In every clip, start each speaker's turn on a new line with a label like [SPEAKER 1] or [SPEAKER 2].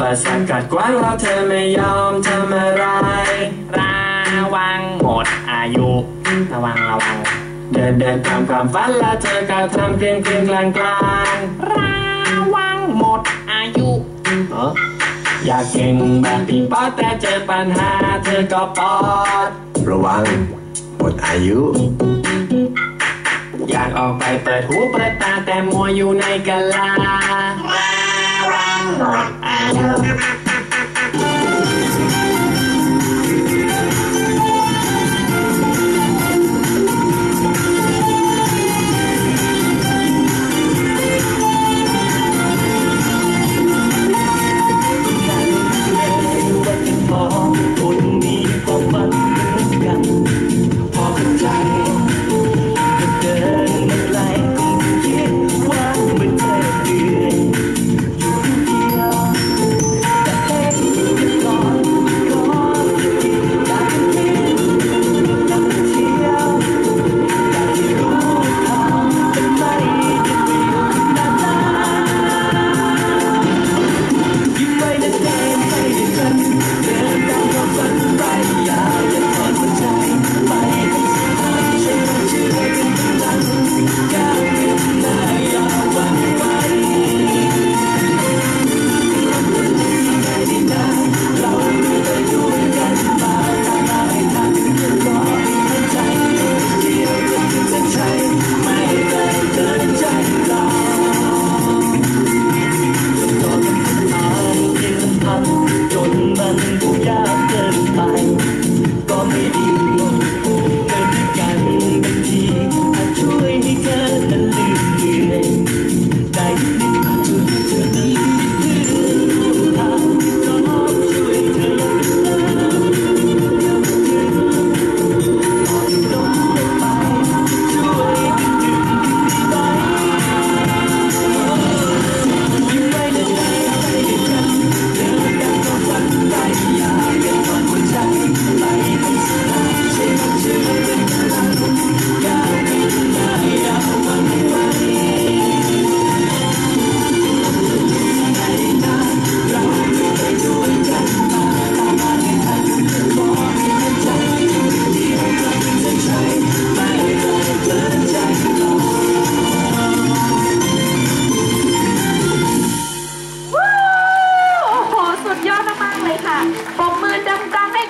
[SPEAKER 1] ปสรรคกัดกว้างเราเธอไม่ยอมทำอะไร
[SPEAKER 2] ระวังหมดอายุ ระวังระวัง
[SPEAKER 1] เดินเดินตามความฝันแล้วเธอก็ทำเกลียงเกลียงกลางกลาง
[SPEAKER 2] ระวังหมดอายุ
[SPEAKER 1] เอออยากเก่งแบบพี่ป๊อแต่เจอปัญหาเธอก็ปอด
[SPEAKER 3] ระวังหมดอายุ
[SPEAKER 1] อยากออกไปเปิดหูเปิดตาแต่มัวอยู่ในกะลา
[SPEAKER 4] ระวังหมดอา Aduh,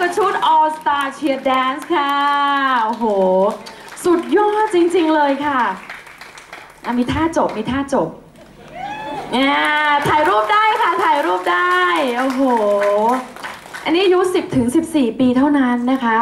[SPEAKER 4] กับชุด
[SPEAKER 5] All Star Cheer Dance ค่ะ โอ้โห สุดยอดจริงๆเลยค่ะมีท่าจบ มีท่าจบเนี่ยถ่ายรูปได้ค่ะ ถ่ายรูปได้ โอ้โห อันนี้อายุ 10 ถึง 14 ปีเท่านั้นนะคะ